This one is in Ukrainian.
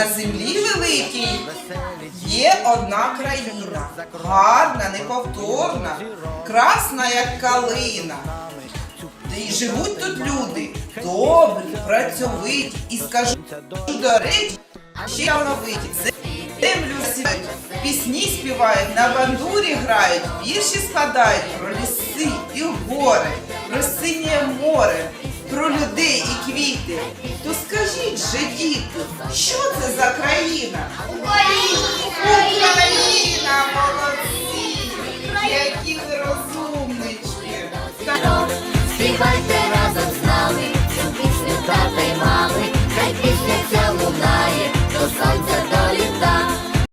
На землі великій є одна країна, гарна, неповторна, красна, як калина. І живуть тут люди добрі, працьовиті і скажу до речі, ще талановиті. Землю сідають, пісні співають, на бандурі грають, вірші складають про ліси і гори, про синє море, про людей і квіти, то скажіть же, діти, що це за країна? Україна! Україна, молодці! Які ви розумнички! Співайте!